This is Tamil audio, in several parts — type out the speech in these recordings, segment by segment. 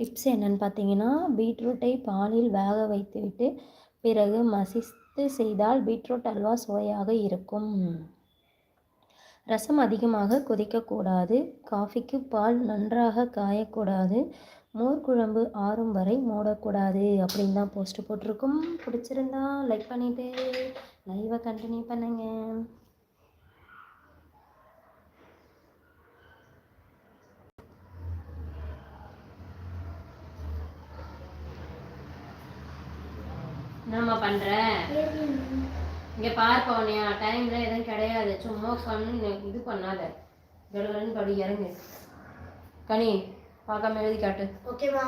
டிப்ஸ் என்னென்னு பார்த்தீங்கன்னா பீட்ரூட்டை பாலில் வேக வைத்துவிட்டு பிறகு மசித்து செய்தால் பீட்ரூட் அல்வா சுவையாக இருக்கும். ரசம் அதிகமாக கொதிக்கக்கூடாது. காஃபிக்கு பால் நன்றாக காயக்கூடாது. மோர் குழம்பு ஆறும் வரை மூடக்கூடாது அப்படின்னு தான் போஸ்ட்டு போட்டிருக்கோம். பிடிச்சிருந்தா லைக் பண்ணிவிட்டு லைவை கண்டினியூ பண்ணுங்கள் என்னம்மா பண்ற? இங்க பார் பவனியா டைம்ல எதுவும் கிடையாது. சும்மா பண்ணு இது பண்ணாத. கடகடன்னு படி இறங்கு. கனி பார்க்காம எழுதி காட்டு. ஓகேவா?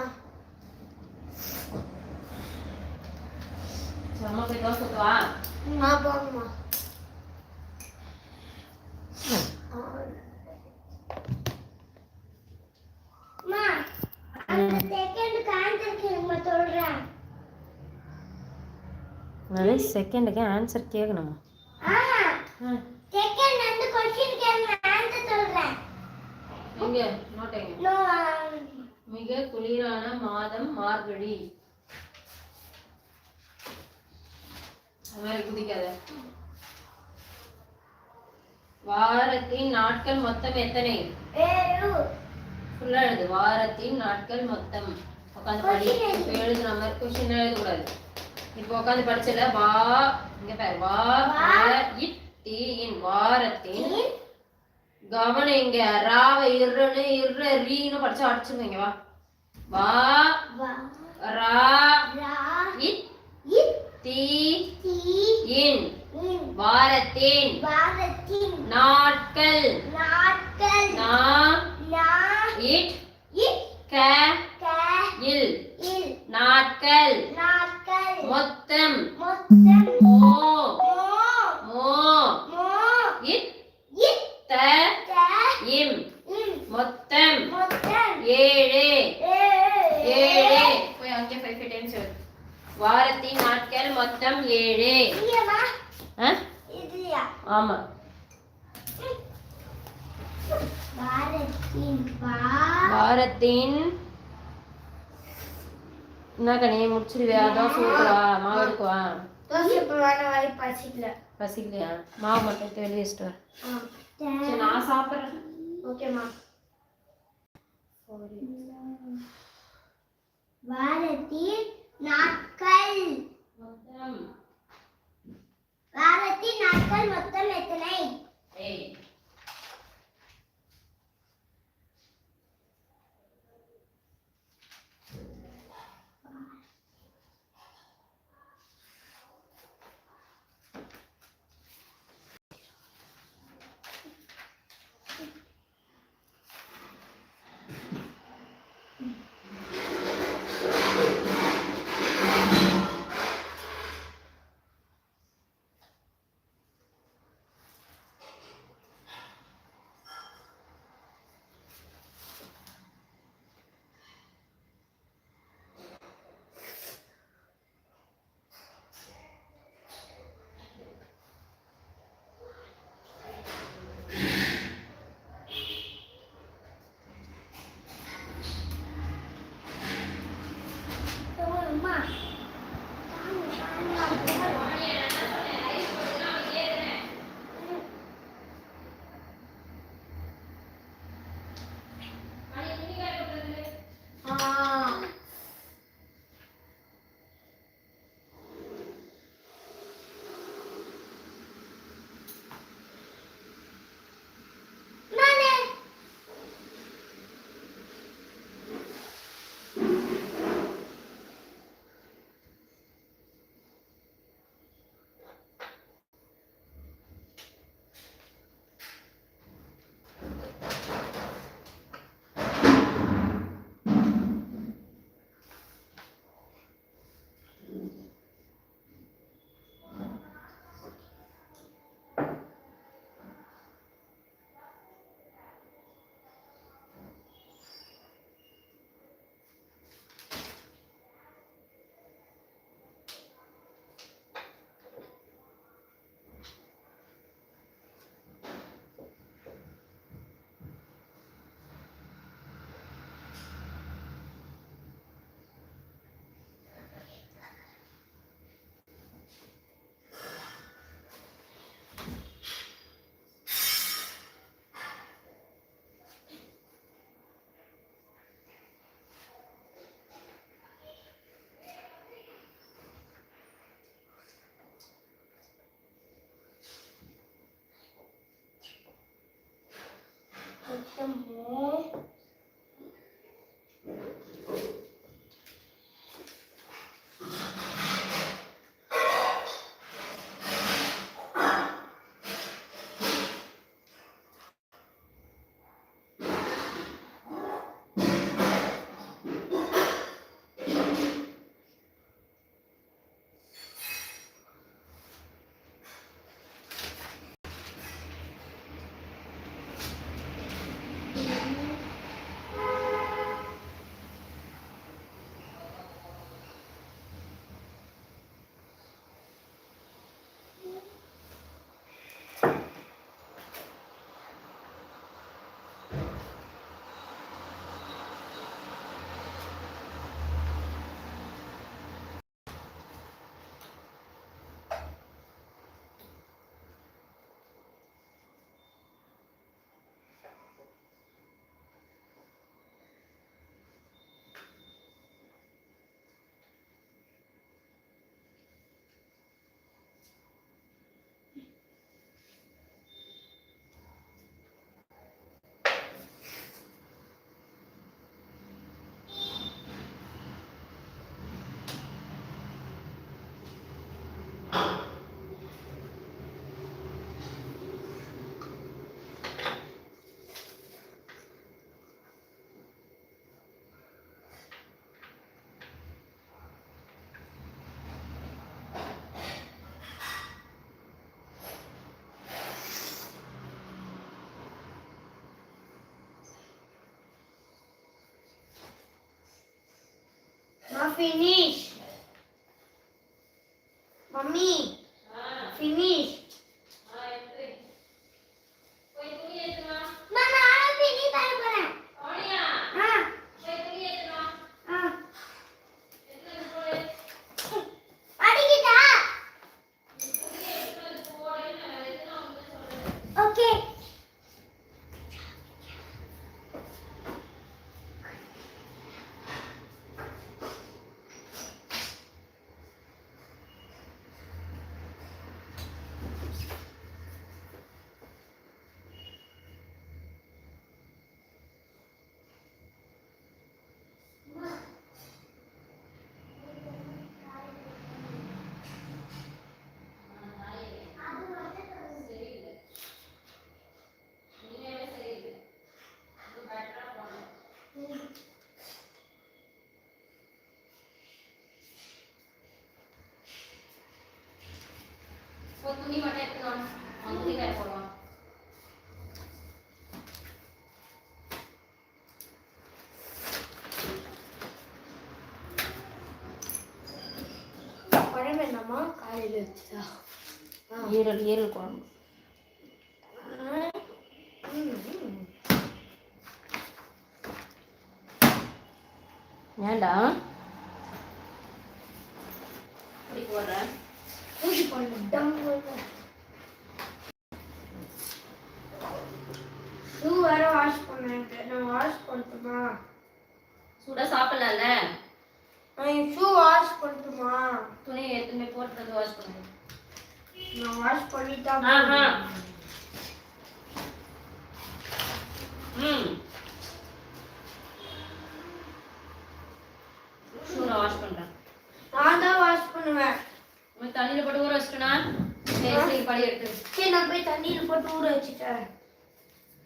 அம்மா போய் தோசை ஊத்துவா? ஆ போங்கம்மா. அம்மா அந்த செகண்டுக்கு ஆன்சர் கேளுங்க சொல்றேன் அதே செகண்டுக்கு ஆன்சர் கேட்கணுமா ஆஹா செகண்ட் அந்த क्वेश्चन கேளுங்க ஆன்சர் சொல்றேன் எங்க நோட் எங்க நோ மிக குளிரான மாதம் மார்கழி அது மாதிரி குதிக்காத வாரத்தின் நாட்கள் மொத்தம் எத்தனை ஏழு ஃபுல்லா எழுது வாரத்தின் நாட்கள் மொத்தம் உட்காந்து படி இப்போ எழுதுன மாதிரி கொஸ்டின் எழுதக்கூடாது இப்போ உட்காந்து படிச்சல வா இங்க பாரு வா இட் இன் வாரத்தின் கவனம் இங்க ராவ இருன்னு இரு ரீன்னு படிச்சா அடிச்சிருவீங்க வா. வா ரா இட் இத் தி இன் வாரத்தின் வாரத்தின். நாட்கள். நாட்கள். நா நா இட் இத் க க இல். இல். நாட்கள். நாட்கள். மொத்தம். மொத்தம். இம். ஏழு. ஏழு. போய் அங்கே ஃபைவ் ஃபைவ் டைம்ஸ் வாரத்தின் நாட்கள் மொத்தம் ஏழு. ஆமா. வாரத்தின் வாரத்தின் என்ன கனி முடிச்சிருவியா? தோசை ஊற்றுவா மாவு எடுக்குவா? தோசை பசிக்கல. பசிக்கலையா? மாவு மட்டும் எடுத்து வெளியே வச்சுட்டு வா. ஆ சரி நான் சாப்பிட்றேன். ஓகேம்மா வாரத்தின் நாட்கள். வாரத்தின் நாட்கள் மொத்தம் எத்தனை? muito. Finish. வேண்டாமா? காலையில் வச்சுதா. ஈரல் ஈரல் குழம்பு. போடணும். ஷூ வேற வாஷ் பண்ணேன் நான் வாஷ் பண்ணட்டுமா சுட சாப்பிடலாம்ல? நான் ஷூ பண்ணட்டுமா துணி எடுத்துன்னு போய் போட்டு வாஷ் பண்ணு நான் வாஷ் பண்ணிட்டா ஆஹா. ம். நான் வாஷ் பண்றேன். நான் தான் வாஷ் பண்ணுவேன். தண்ணியில போட்டு ஊற வச்சுட்டனா? சரி சரி படி எடுத்து சரி நான் போய் தண்ணியில் போட்டு ஊற வச்சுட்டேன்.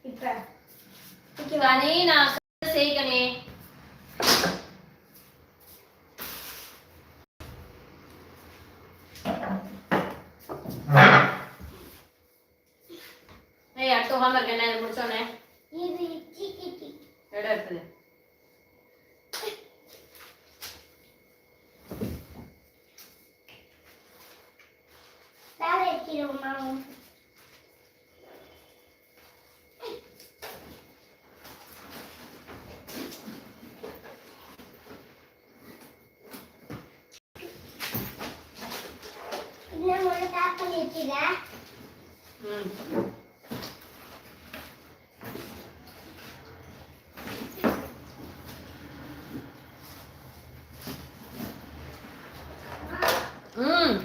இப்போ. கனி நான் செய் கனி ஏய் அடுத்த ஹோம்ஒர்க் என்ன இது முடிச்சோன்னே இன்னும் ஒரு பேக் பண்ணி வச்சுக்கிறேன் ம் ம்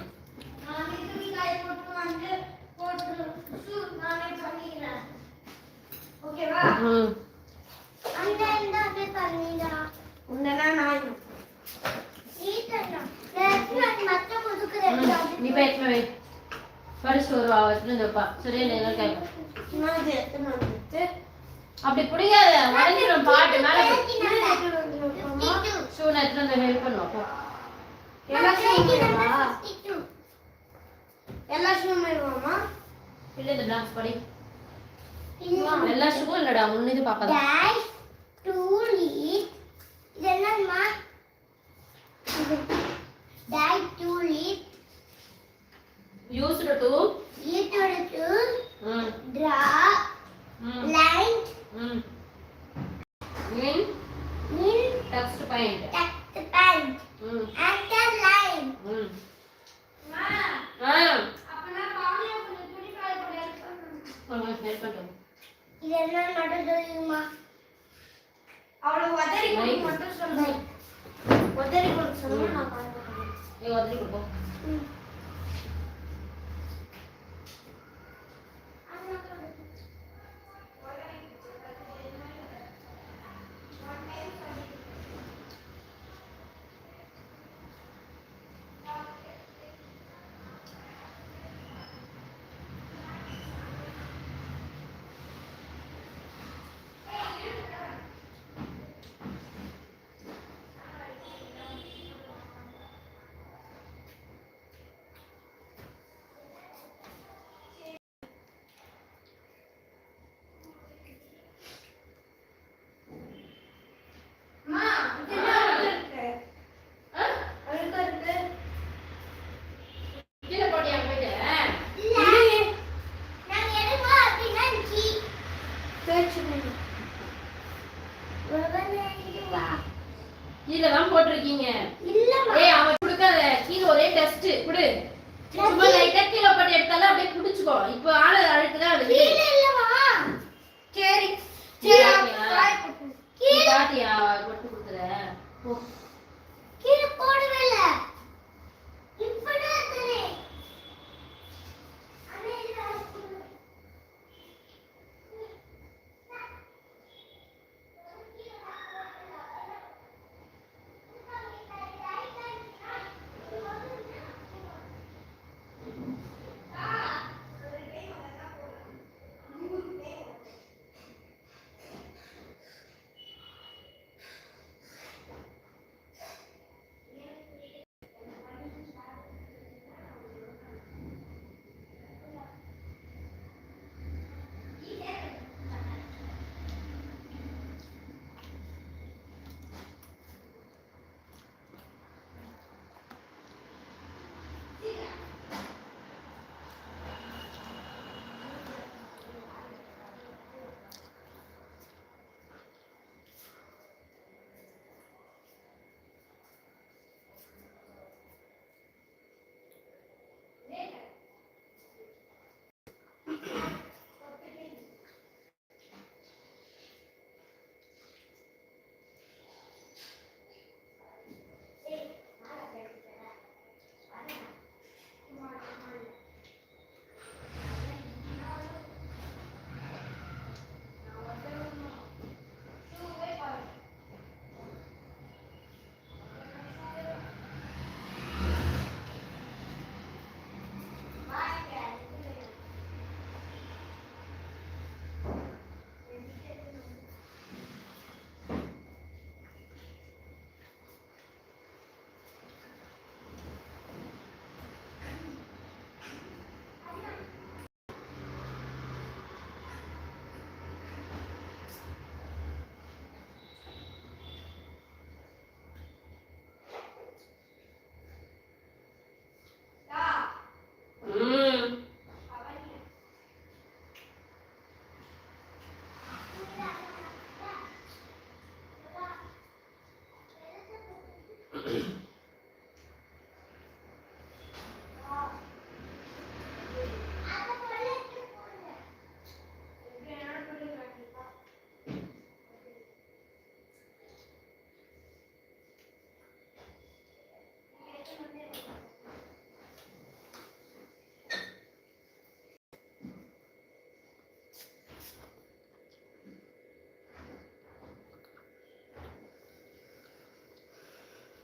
நானே துணி காய போட்டு வந்து போட்டு ஷூ நானே பண்ணிக்கிறேன் ஓகேவா ம் அந்த இந்த அப்படியே பண்ணிடலாம் உன்னனா நான் ஈட்டலாம் நான் மத்த முதுக்குறேன் நீ போய் எத்தனை வை படிச்சுட்டு வருவா எடுத்துட்டு வந்து வைப்பா கேட்கும் நான் இது எத்தனை வந்துட்டு அப்படி பிடிக்காத உடஞ்சிடும் பாட்டு மேல. எல்லா ஷூ நான் எடுத்துட்டு வந்து ஹெல்ப் பண்ணுவோம் போ. ஷூமேவா எல்லா ஷூமேவாமா இல்ல இந்த பிளாக்ஸ் படி. எல்லா ஷூவும் இல்லடா முன்னு இது பார்க்காத டேஷ் டூ லீட் இது என்னம்மா dash to lead used to ஈட்டோட டூ ம். ட்ரா ம். லைன் ம் in in text point text pant ம் ஆன்சர் லைன் ம் மா. ஆ அப்பனா காலையில கொஞ்சம் துணி காய